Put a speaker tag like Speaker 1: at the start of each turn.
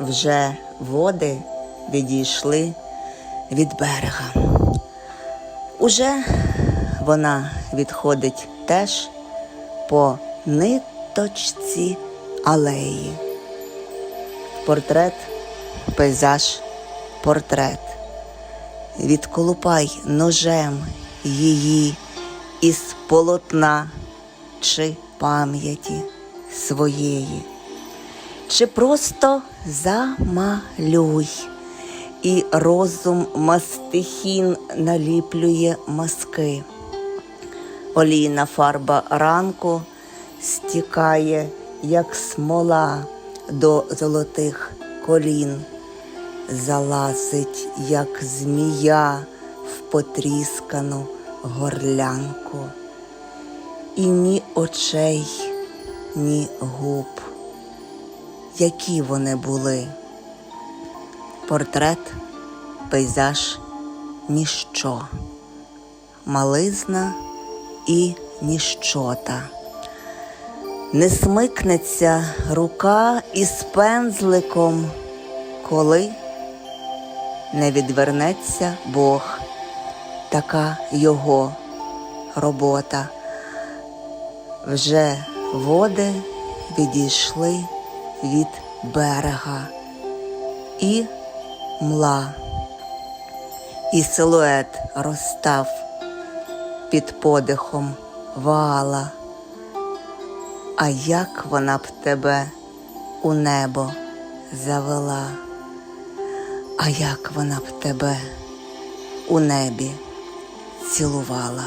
Speaker 1: вже води відійшли від берега. Уже вона відходить теж по ниточці алеї. Портрет, пейзаж, портрет. Відколупай ножем її із полотна чи пам'яті своєї, чи просто замалюй, і розум мастихін наліплює маски. Олійна фарба ранку стікає, як смола до золотих колін, залазить, як змія в потріскану горлянку. І ні очей, ні губ. Які вони були? Портрет, пейзаж, ніщо, мализна і ніщота. Не смикнеться рука із пензликом, коли не відвернеться Бог, така його робота. Вже води відійшли від берега і мла, і силует розстав під подихом вала. А як вона б тебе у небо завела? А як вона б тебе у небі цілувала?